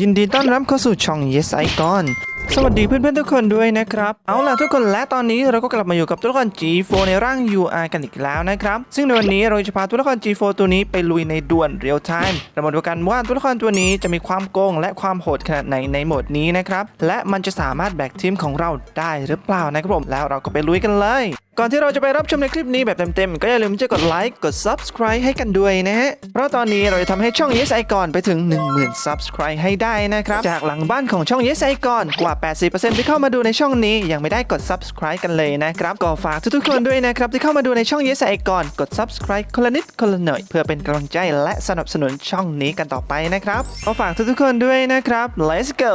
ยินดีต้อนรับเข้าสู่ช่อง Yes Icon สวัสดีเพื่อนๆทุกคนด้วยนะครับ เอาล่ะทุกคนและตอนนี้เราก็กลับมาอยู่กับตัวละคร G4 ในร่าง UR กันอีกแล้วนะครับ ซึ่งในวันนี้เราจะพาตัวละคร G4 ตัวนี้ไปลุยในด่วนเรียลไทม์เรามาดูกันว่าตัวละครตัวนี้จะมีความโกงและความโหดขนาดไหนในโหมดนี้นะครับ และมันจะสามารถแบกทีมของเราได้หรือเปล่านะครับผมแล้วเราก็ไปลุยกันเลย ก่อนที่เราจะไปรับชมในคลิปนี้แบบเต็มๆ ก็อย่าลืมจะกดไลค์กด Subscribe ให้กันด้วยนะฮะ เพราะตอนนี้เราจะทำให้ช่อง Yes Icon ไปถึง 10,000 Subscribe ให้ได้นะครับ จากหลังบ้านของช่อง Yes Icon กว่า 80%ที่เข้ามาดูในช่องนี้ยังไม่ได้กด Subscribe กันเลยนะครับก็ฝากทุกๆคนด้วยนะครับที่เข้ามาดูในช่อง Yes Icon กด Subscribe คนละนิดคนละหน่อยเพื่อเป็นกำลังใจและสนับสนุนช่องนี้กันต่อไปนะครับก็ฝากทุกๆคนด้วยนะครับ Let's go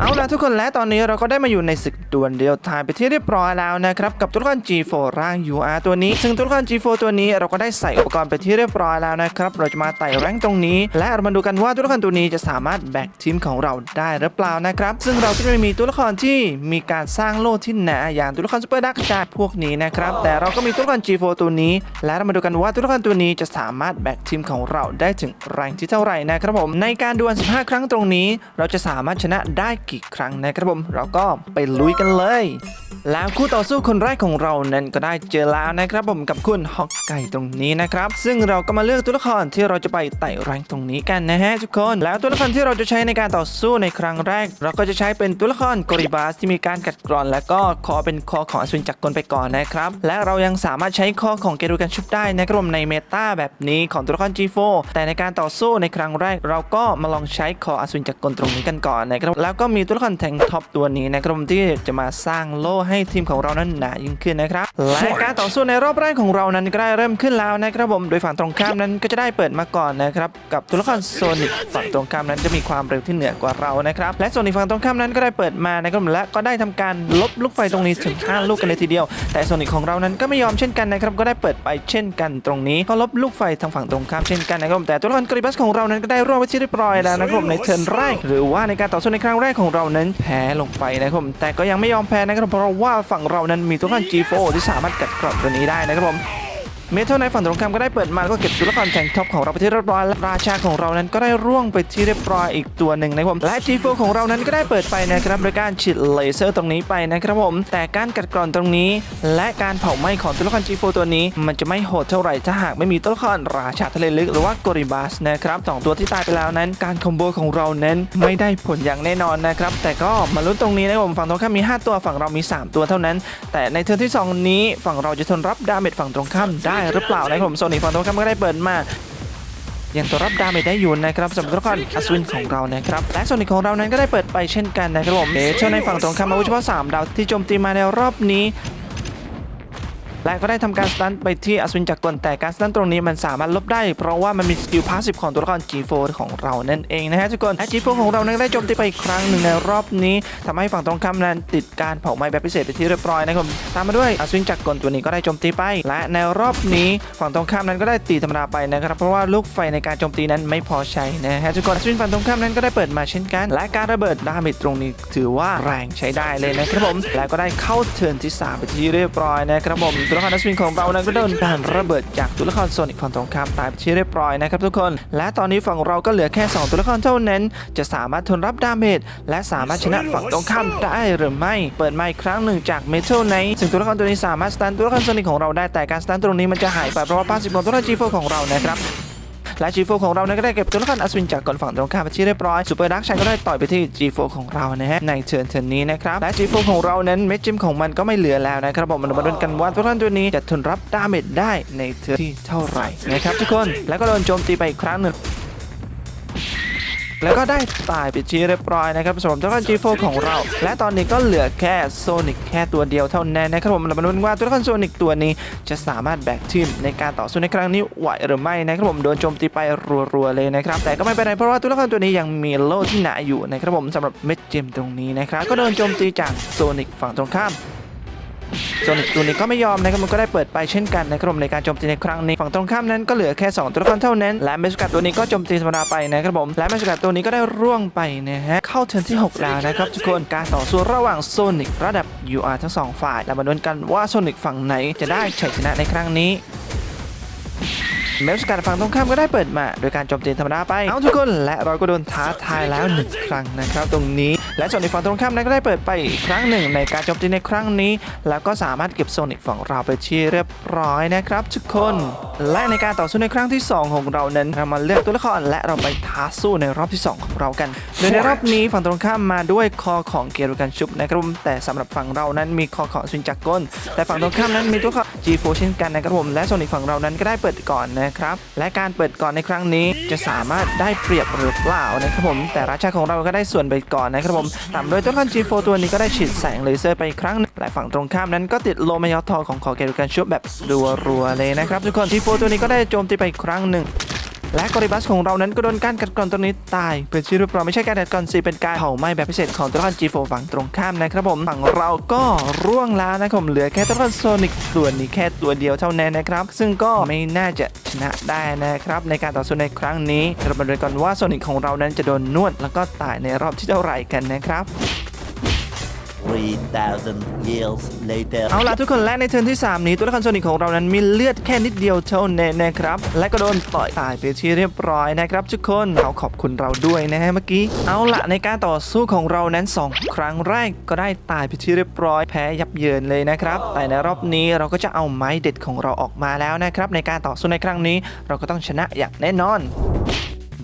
เอาละทุกคนและตอนนี้เราก็ได้มาอยู่ในศึกดวลเรียลไทม์ไปที่เรียบร้อยแล้วนะครับกับตัวละคร G4 ร่าง UR ตัวนี้ ซึ่งตัวละคร G4 ตัวนี้เราก็ได้ใส่อุปกรณ์ไปที่เรียบร้อยแล้วนะครับเราจะมาไต่แรงตรงนี้ และเรามาดูกันว่าตัวละครตัวนี้จะสามารถแบกทีมของเราได้หรือเปล่านะครับซึ่งเราก็จะมีตัวละครที่มีการสร้างโล่ที่หนาอย่างตัวละครซูเปอร์ดักชาพวกนี้นะครับแต่เราก็มีตัวละคร G4 ตัวนี้ และเรามาดูกันว่าตัวละครตัวนี้จะสามารถแบกทีมของเราได้ถึงแรงที่เท่าไหร่นะครับผมในการดวล 15 ครั้งตรงนี้ เราจะสามารถชนะได้กี่ครั้งนะครับผม เราก็ไปลุยกันเลย แล้วคู่ต่อสู้คนแรกของเรานั้นก็ได้เจอแล้วนะครับผมกับคุณฮอกไก่ตรงนี้นะครับ ซึ่งเราก็มาเลือกตัวละครที่เราจะไปไต่แรงตรงนี้กันนะฮะทุกคน แล้วตัวละครที่เราจะใช้ในการต่อสู้ในครั้งแรก เราก็จะใช้เป็นตัวละครกอริบาสที่มีการกัดกร่อน และก็คอเป็นคอของอสวินจักรกลไปก่อนนะครับ และเรายังสามารถใช้คอของเกดูกันชุบได้นะครับผมในเมตาแบบนี้ของตัวละคร G4 แต่ในการต่อสู้ในครั้งแรก เราก็มาลองใช้คออสวินจักรกลตรงนี้กันก่อนนะครับแล้วก็มีตัวละครแทงท็อปตัวนี้นะครับที่จะมาสร้างโล่ให้ทีมของเรานั้นหนายิ่งขึ้นนะครับและการต่อสู้ในรอบแรกของเรานั้นก็ได้เริ่มขึ้นแล้วนะครับผมโดยฝั่งตรงข้ามนั้นก็จะได้เปิดมาก่อนนะครับกับตัวละครโซนิกฝั่งตรงข้ามนั้นจะมีความเร็วที่เหนือกว่าเรานะครับและโซนิกฝั่งตรงข้ามนั้นก็ได้เปิดมานะครับผมและก็ได้ทำการลบลูกไฟตรงนี้ถึง5ลูกกันเลยทีเดียว แต่โซนิกของเรานั้นก็ไม่ยอมเช่นกันนะครับก็ได้เปิดไปเช่นกันตรงนี้ก็ลบลูกไฟทางฝั่งตรงข้ามเช่นกันนะครับแต่ตัวละครกริบัสของเรานั้นก็ได้ร่วงไปที่เรียบร้อยแล้วนะครับในเทิร์นแรกหรือว่าในการต่อสู้ในครั้งแรกของของเรานั้นแพ้ลงไปนะครับผมแต่ก็ยังไม่ยอมแพ้นะครับเพราะว่าฝั่งเรานั้นมีตัวละคร G4 ที่สามารถกัดกร่อนตัวนี้ได้นะครับผม เมทัลในฝั่งตรงข้ามก็ได้เปิดมาแล้วก็เก็บตัวละครแทงท็อปของเราไปที่เรียบร้อยและราชาของเรานั้นก็ได้ร่วงไปที่เรียบร้อยอีกตัวหนึ่งนะครับผมและ G4 ของเรานั้นก็ได้เปิดไปนะครับโดยการฉีดเลเซอร์ตรงนี้ไปนะครับผม แต่การกัดกร่อนตรงนี้ และการเผาไหม้ของตัวละคร G4 ตัวนี้ มันจะไม่โหดเท่าไหร่ถ้าหากไม่มีตัวละครราชาทะเลลึกหรือว่ากริบัสนะครับสองตัวที่ตายไปแล้วนั้น การคอมโบของเรานั้นไม่ได้ผลอย่างแน่นอนนะครับแต่ก็มาลุ้นตรงนี้นะครับผมฝั่งตรงข้ามมี 5 ตัวฝั่งเรามี 3 ตัวเท่านั้น แต่ในเทิร์นที่ 2 นี้ฝั่งเราจะทนรับดาเมจฝั่งตรงข้ามได้หรือเปล่านะครับผมโซนิกฝั่งตรงข้ามก็ได้เปิดมายังตัวรับดาเมจได้อยู่นะครับสำหรับตัวละคนอัศวินของเรานะครับและโซนิกของเรานั้นก็ได้เปิดไปเช่นกันนะครับผมเอเชในฝั่งตรงข้ามอาวุธเฉพาะ3ดาวที่โจมตีมาในรอบนี้ และก็ได้ทำการสตันไปที่อัศวินจักรกลแต่การสตันตรงนี้มันสามารถลบได้ เพราะว่ามันมีสกิลพาสซีฟของตัวละคร G4 ของเรานั่นเองนะฮะทุกคนและ G4 ของเรานั้นได้โจมตีไปอีกครั้งหนึ่งในรอบนี้ทำให้ฝั่งตรงข้ามนั้นติดการเผาไหม้แบบพิเศษไปที่เรียบร้อยนะครับตามมาด้วยอัศวินจักรกลตัวนี้ก็ได้โจมตีไป และในรอบนี้ฝั่งตรงข้ามนั้นก็ได้ตีธรรมดาไปนะครับเพราะว่าลูกไฟในการโจมตีนั้นไม่พอใช้นะฮะทุกคนอัศวินฝั่งตรงข้ามนั้นก็ได้เปิดมาเช่นกัน และการระเบิดดาเมจตรงนี้ถือว่าแรงใช้ได้เลยนะครับผมและก็ได้เข้าเทิร์นที่สามไปที่เรียบร้อยนะครับผมตัวละครนัสวินของเรานั้นก็โดนการระเบิดจากตัวละครโซนิกฝั่งตรงข้ามตายไปที่เรียบร้อยนะครับทุกคน และตอนนี้ฝั่งเราก็เหลือแค่ 2 ตัวละครเท่านั้น จะสามารถทนรับดาเมจและสามารถชนะฝั่งตรงข้ามได้หรือไม่ เปิดมาอีกครั้งหนึ่งจากเมทัลไนท์ซึ่งตัวละครตัวนี้สามารถสตันตัวละครโซนิกของเราได้แต่การสตันตรงนี้มันจะหายไปเพราะว่าพาสิบของตัวละคร G4 ของเรานะครับ และ G4 ของเรานั้นก็ได้เก็บตัวละครอัศวินจากก่อนฝั่งตรงข้ามไปที่เรียบร้อยซูเปอร์ดักชัยก็ได้ต่อยไปที่ G4 ของเรานะฮะในเทิร์นเทิร์นนี้นะครับและ G4 ของเรานั้นเม็ดจิมของมันก็ไม่เหลือแล้วนะครับผมมันมาดูกันว่าตัวละครตัวนี้จะทนรับดาเมจได้ในเทิร์นที่เท่าไหร่นะครับทุกคนแล้วก็โดนโจมตีไปอีกครั้งหนึ่ง แล้วก็ได้ตายไปที่เรียบร้อยนะครับสำหรับตัวละคร G4 ของเรา และตอนนี้ก็เหลือแค่โซนิกแค่ตัวเดียวเท่านั้นนะครับผมเรามาดูกันว่าตัวละครโซนิกตัวนี้จะสามารถแบกทีมในการต่อสู้ในครั้งนี้ไหวหรือไม่นะครับผมโดนโจมตีไปรัวๆเลยนะครับแต่ก็ไม่เป็นไรเพราะว่าตัวละครตัวนี้ยังมีโล่ที่หนาอยู่นะครับผมสำหรับเม็ดเจมตรงนี้นะครับก็โดนโจมตีจากโซนิกฝั่งตรงข้าม โซนิกตัวนี้ก็ไม่ยอมนะครับมันก็ได้เปิดไปเช่นกันนะครับผมในการโจมตีในครั้งนี้ฝั่งตรงข้ามนั้นก็เหลือแค่ 2 ตัวละครเท่านั้น และเมสกัดตัวนี้ก็โจมตีธรรมดาไปนะครับผมและเมสกัดตัวนี้ก็ได้ร่วงไปนะฮะเข้าเทิร์นที่ 6 แล้วนะครับทุกคนการต่อสู้ระหว่างโซนิกระดับ UR ทั้งสองฝ่ายเรามาดูกันว่าโซนิกฝั่งไหนจะได้ชัยชนะในครั้งนี้ เมลสกัดฝั่งตรงข้ามก็ได้เปิดมา โดยการโจมตีธรรมดาไป เอาทุกคนและเราก็โดนท้าทายแล้วหนึ่งครั้งนะครับ ตรงนี้และส่วนอีกฝั่งตรงข้ามนั้นก็ได้เปิดไปอีกครั้งหนึ่งในการโจมตีในครั้งนี้ แล้วก็สามารถเก็บโซนิกฝั่งเราไปที่เรียบร้อยนะครับทุกคน และในการต่อสู้ในครั้งที่ 2 ของเรานั้นเรามาเลือกตัวละครและเราไปท้าสู้ในรอบที่ 2 ของเรากัน โดยในรอบนี้ฝั่งตรงข้ามมาด้วยคอของเกรุกันชุบนะครับแต่สำหรับฝั่งเรานั้นมีคอของซินจักรก้นแต่ฝั่งตรงข้ามนั้นมีตัวละคร G4 เช่นกันนะครับผมและส่วนอีกฝั่งเรานั้นก็ได้เปิดก่อนนะครับและการเปิดก่อนในครั้งนี้จะสามารถได้เปรียบหรือเปล่านะครับผมแต่ราชาของเราก็ได้ส่วนไปก่อนนะครับผมตามโดยต้นขั้น G4 ตัวนี้ก็ได้ฉีดแสงเลเซอร์ไปครั้งหนึ่งและฝั่งตรงข้ามนั้นก็ติดโลมายอทอของขอเกรุกันชุบแบบรัวๆเลยนะครับทุกคน G4 ตัวนี้ก็ได้โจมตีไปครั้งหนึ่ง และกอริบัสของเรานั้นก็โดนการกัดกร่อนตัวนี้ตายเป็นชื่อเรียบร้อยไม่ใช่การกัดกร่อนสิเป็นการเผาไหม้แบบพิเศษของตัวละคร G4 ฝั่งตรงข้ามนะครับผมฝั่งเราก็ร่วงแล้วนะครับผมเหลือแค่ตัวละครโซนิกตัวนี้แค่ตัวเดียวเท่านั้นนะครับซึ่งก็ไม่น่าจะชนะได้นะครับในการต่อสู้ในครั้งนี้เรามาดูกันว่าโซนิกของเรานั้นจะโดนนวดแล้วก็ตายในรอบที่เท่าไหร่กันนะครับ 3,000 years later. เอาล่ะทุกคนและในเทิร์นที่ 3 นี้ตัวละครโซนิกของเรานั้นมีเลือดแค่นิดเดียวเท่านั้นนะครับ และก็โดนต่อยตายไปที่เรียบร้อยนะครับทุกคนเขาขอบคุณเราด้วยนะฮะเมื่อกี้ เอาล่ะในการต่อสู้ของเรานั้น 2 ครั้งแรกก็ได้ตายไปที่เรียบร้อยแพ้ยับเยินเลยนะครับ แต่ในรอบนี้เราก็จะเอาไม้เด็ดของเราออกมาแล้วนะครับ ในการต่อสู้ในครั้งนี้ เราก็ต้องชนะอย่างแน่นอน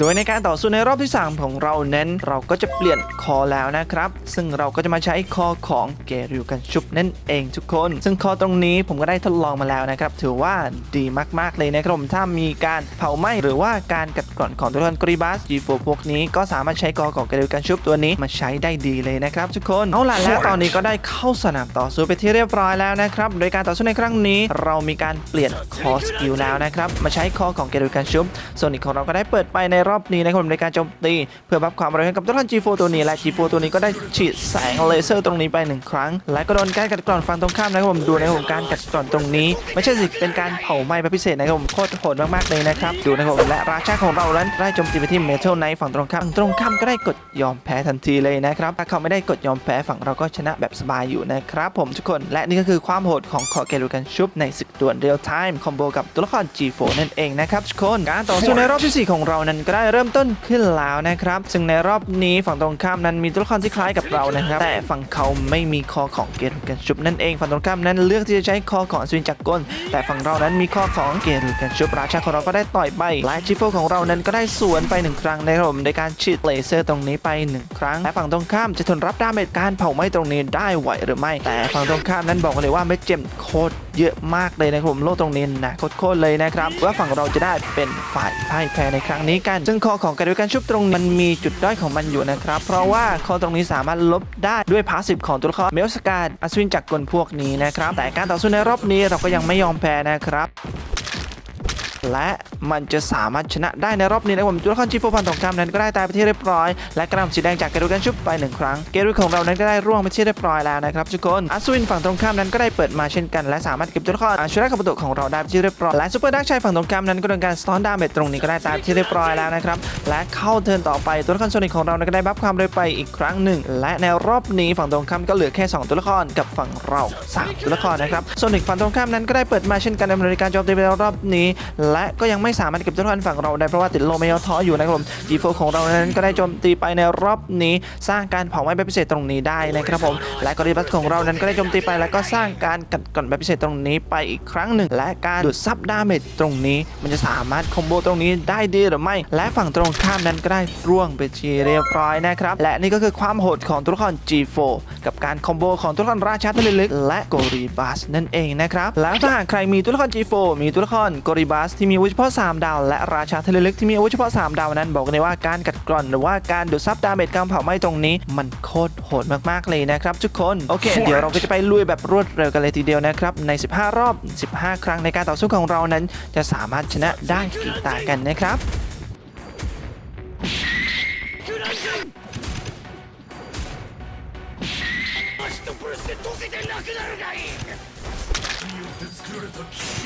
โดยในการต่อสู้ในรอบที่ 3 ของเราเน้นเราก็จะเปลี่ยนคอแล้วนะครับ ซึ่งเราก็จะมาใช้คอของเกริวกันชุบนั่นเองทุกคน ซึ่งคอตรงนี้ผมก็ได้ทดลองมาแล้วนะครับ ถือว่าดีมากๆเลยนะครับผมถ้ามีการเผาไหม้หรือว่าการกัดกร่อนของตัวละครกริบัส G4 พวกนี้ก็สามารถใช้คอของเกริวกันชุบตัวนี้มาใช้ได้ดีเลยนะครับทุกคนเอาล่ะและตอนนี้ก็ได้เข้าสนามต่อสู้ไปที่เรียบร้อยแล้วนะครับโดยการต่อสู้ในครั้งนี้เรามีการเปลี่ยนคอสกิลแล้วนะครับมาใช้คอของเกริวกันชุบส่วนอีกของเราก็ได้เปิดไปในรอบนี้นะครับในการโจมตี เพื่อบัฟความเร็วให้กับตัวละคร G4 ตัวนี้และ G4 ตัวนี้ก็ได้ฉีดแสงเลเซอร์ตรงนี้ไปหนึ่งครั้ง และก็โดนการกัดกร่อนฝั่งตรงข้ามนะครับผมดูนะครับผมการกัดกร่อนตรงนี้ ไม่ใช่สิเป็นการเผาไหม้แบบพิเศษนะครับผมโคตรโหดมากๆเลยนะครับดูนะครับผมและราชาของเรานั้นได้โจมตีไปที่เมทัลไนฝั่งตรงข้ามตรงข้ามก็ได้กดยอมแพ้ทันทีเลยนะครับถ้าเขาไม่ได้กดยอมแพ้ฝั่งเราก็ชนะแบบสบายอยู่นะครับผมทุกคนและนี่ก็คือความโหดของคอเกลูกันชุบในศึกดวลเรียลไทม์คอมโบกับตัวละคร G4 นั่นเองนะครับทุกคนการต่อสู้ในรอบที่สี่ของเรานั้นก็ได้เริ่มต้นขึ้นแล้วนะครับ ซึ่งในรอบนี้ฝั่งตรงข้ามนั้นมีตัวละครที่คล้ายกับเรานะครับ แต่ฝั่งเขาไม่มีคอของเกรุกันชุบนั่นเองฝั่งตรงข้ามนั้นเลือกที่จะใช้คอของสวินจักรกลแต่ฝั่งเรานั้นมีคอของเกรุกันชุบราชาของเราก็ได้ต่อยไปและจิโฟของเรานั้นก็ได้สวนไปหนึ่งครั้งในรมในการฉีดเลเซอร์ตรงนี้ไปหนึ่งครั้งและฝั่งตรงข้ามจะทนรับดาเมจการเผาไหม้ตรงนี้ได้ไหวหรือไม่ แต่ฝั่งตรงข้ามนั้นบอกเลยว่าเม็ดเจมโคตรเยอะมากเลยนะครับผมโลกตรงนี้นะโคตรเลยนะครับว่าฝั่งเราจะได้เป็นฝ่ายพ่ายแพ้ในครั้งนี้กันซึ่งคอของกระดูกการชุบตรงมันมีจุดด้อยของมันอยู่นะครับ เพราะว่าคอตรงนี้สามารถลบได้ด้วยพาสซีฟของตัวละครเมลสกาดอัศวินจากกลพวกนี้นะครับแต่การต่อสู้ในรอบนี้เราก็ยังไม่ยอมแพ้นะครับ และมันจะสามารถชนะได้ในรอบนี้นะครับผมตัวลครจีโฟฟันตรงข้ามนั้นก็ได้ตายไปที่เรียบร้อย และกระหนำสีแดงจากเกรุกันชุบไปหนึ่งครั้ง เกรุของเรานั้นก็ได้ร่วงไปที่เรียบร้อยแล้วนะครับทุกคนอัศวินฝั่งตรงข้ามนั้นก็ได้เปิดมาเช่นกัน และสามารถเก็บตัวละครอาชุระคาบุโตของเราได้ไปที่เรียบร้อยและซูเปอร์ดักชัยฝั่งตรงข้ามนั้นก็โดนการสตอนดาเมจตรงนี้ก็ได้ตายไปที่เรียบร้อยแล้วนะครับและเข้าเทิร์นต่อไปตัวละครโซนิกของเรานั้นก็ได้บัฟความเร็วไปอีกครั้งหนึ่ง และในรอบนี้ฝั่งตรงข้ามก็เหลือแค่สองตัวละครกับฝั่งเราสามตัวละครนะครับโซนิกฝั่งตรงข้ามนั้นก็ได้เปิดมาเช่นกันดำเนินการโจมตีไปในรอบนี้และก็ยังไม่สามารถเก็บตัวละครฝั่งเราได้เพราะว่าติดโลเมยอทออยู่นะครับผม G4 ของเรานั้นก็ได้โจมตีไปในรอบนี้ สร้างการเผาไหม้แบบพิเศษตรงนี้ได้นะครับผมและกอริบัสของเรานั้นก็ได้โจมตีไปแล้วก็สร้างการกัดกร่อนแบบพิเศษตรงนี้ไปอีกครั้งหนึ่ง และการดูดซับดาเมจตรงนี้ มันจะสามารถคอมโบตรงนี้ได้ดีหรือไม่ และฝั่งตรงข้ามนั้นก็ได้ร่วงไปทีเรียบร้อยนะครับและนี่ก็คือความโหดของตัวละคร G4 กับการคอมโบของตัวละครราชาทะเลลึกและโกริบัสนั่นเองนะครับแล้วถ้าหากใครมีตัวละคร G4 มีตัวละครโกริบัสที่มีอาวุธเฉพาะ 3 ดาว และราชาทะเลลึกที่มีอาวุธเฉพาะ 3 ดาวนั้นบอกเลยว่าการกัดกร่อนหรือว่าการดูดซับดาเมจการเผาไหม้ตรงนี้ มันโคตรโหดมากๆเลยนะครับทุกคนโอเค เดี๋ยวเราก็จะไปลุยแบบรวดเร็วกันเลยทีเดียวนะครับใน 15 รอบ 15 ครั้งในการต่อสู้ของเรานั้น จะสามารถชนะได้กี่ตากันนะครับเ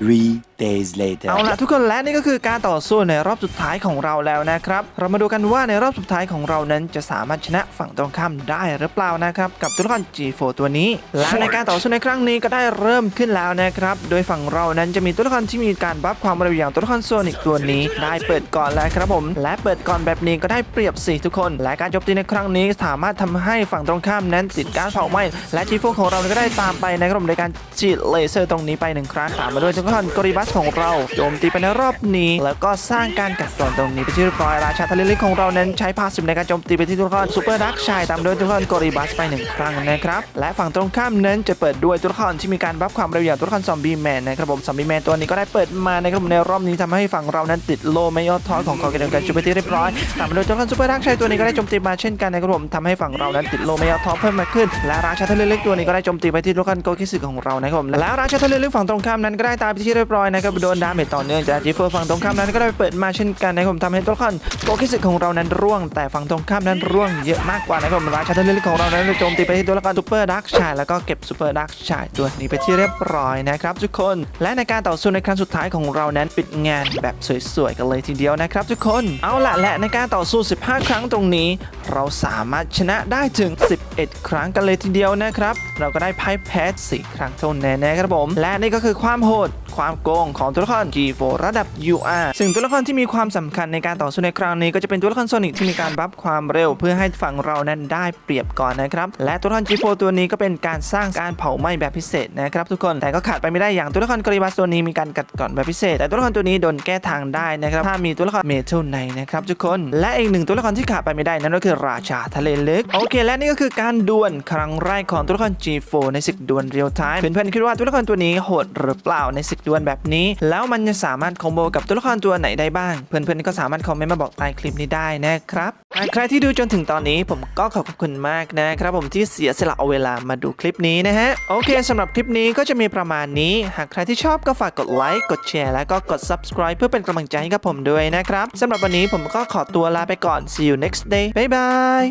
Three days later. เอาล่ะทุกคนและนี่ก็คือการต่อสู้ในรอบสุดท้ายของเราแล้วนะครับ เรามาดูกันว่าในรอบสุดท้ายของเรานั้นจะสามารถชนะฝั่งตรงข้ามได้หรือเปล่านะครับ กับตัวละคร G4 ตัวนี้ และในการต่อสู้ในครั้งนี้ก็ได้เริ่มขึ้นแล้วนะครับ โดยฝั่งเรานั้นจะมีตัวละครที่มีการบัฟความเร็วอย่างตัวละครโซนิกตัวนี้ ได้เปิดก่อนแล้วครับผม และเปิดก่อนแบบนี้ก็ได้เปรียบสิทุกคน และการโจมตีในครั้งนี้สามารถทำให้ฝั่งตรงข้ามนั้นติดการเผาไหม้และ G4 ของเราก็ได้ตามไปนะครับผมในการฉีดเลเซอร์ตรงนี้ไปหนึ่งครั้งตามมาด้วยตัวละครกริบัสของเราโจมตีไปในรอบนี้ แล้วก็สร้างการกัดกร่อนตรงนี้ไปที่เรียบร้อยราชาทะเลลึกของเรานั้นใช้พาสซีฟในการโจมตีไปที่ตัวละครซูเปอร์ดักชายตามด้วยตัวละครกริบัสไปหนึ่งครั้งนะครับและฝั่งตรงข้ามนั้นจะเปิดด้วยตัวละครที่มีการบัฟความเร็วอย่างตัวละครซอมบี้แมนนะครับผมซอมบี้แมนตัวนี้ก็ได้เปิดมานะครับในรอบนี้ทำให้ฝั่งเรานั้นติดโลไม่ยอดทอของคอเกเดนกันจุไปที่เรียบร้อยตามมาด้วยตัวละครซูเปอร์ดักชายตัวนี้ก็ได้โจมตีมาเช่นกันนะครับผมทำให้ฝั่งเรานั้นติดโลไม่ยอดทอเพิ่มมาขึ้น และราชาทะเลลึกตัวนี้ก็ได้โจมตีไปที่ตัวละครโกคิสึของเรานะครับผมแล้วราชาทะเลลึกฝั่งตรงข้ามนั้นก็ได้ตายไปที่เรียบร้อยนะครับโดนดาเมจต่อเนื่องจากจีเฟอร์ฝั่งตรงข้ามนั้นก็ได้เปิดมาเช่นกันนะครับผมทำให้ตัวละครโกคิสึของเรานั้นร่วง แต่ฝั่งตรงข้ามนั้นร่วงเยอะมากกว่านะครับผมราชาทเลลึกของเรานั้นโจมตีไปที่ตัวละครซูเปอร์ดักชายแล้วก็เก็บซูเปอร์ดักชายตัวนี้ไปที่เรียบร้อยนะครับทุกคนและในการต่อสู้ในครั้งสุดท้ายของเรานั้นปิดงานแบบสวยๆกันเลยทีเดียวนะครับทุกคนเอาละและในการต่อสู้ 15 ครั้งตรงนี้ เราสามารถชนะได้ถึง 11 ครั้งกันเลยทีเดียวนะครับ เราก็ได้ไพ่แพ้4ครั้งเท่านั้นนะครับผม และนี่ก็คือความโหด ความโกงของตัวละคร G4 ระดับ UR ซึ่งตัวละครที่มีความสำคัญในการต่อสู้ในครั้งนี้ ก็จะเป็นตัวละครโซนิกที่มีการบัฟความเร็ว เพื่อให้ฝั่งเรานั้นได้เปรียบก่อนนะครับและตัวละคร G4 ตัวนี้ก็เป็นการสร้างการเผาไหม้แบบพิเศษนะครับทุกคนแต่ก็ขาดไปไม่ได้อย่างตัวละครกริบัสตัวนี้มีการกัดก่อนแบบพิเศษ แต่ตัวละครตัวนี้โดนแก้ทางได้นะครับถ้ามีตัวละครเมทัลไนนะครับทุกคน และอีกหนึ่งตัวละครที่ขาดไปไม่ได้นั่นก็คือราชาทะเลลึกโอเค และนี่ก็คือการดวลครั้งแรกของตัวละคร G4 ในศึกดวลเรียลไทม์เพื่อนๆคิดว่าตัวละครตัวนี้โหดหรือเปล่าในศึกดวลแบบนี้ แล้วมันจะสามารถคอมโบกับตัวละครตัวไหนได้บ้าง เพื่อนๆก็สามารถคอมเมนต์มาบอกใต้คลิปนี้ได้นะครับหากใครที่ดูจนถึงตอนนี้ผมก็ขอบคุณมากนะครับผมที่เสียสละเอาเวลามาดูคลิปนี้นะฮะโอเคสำหรับคลิปนี้ก็จะมีประมาณนี้ หากใครที่ชอบก็ฝากกดไลค์กดแชร์แล้วก็กด subscribe เพื่อเป็นกำลังใจให้กับผมด้วยนะครับสำหรับวันนี้ผมก็ขอตัวลาไปก่อน see you next day bye bye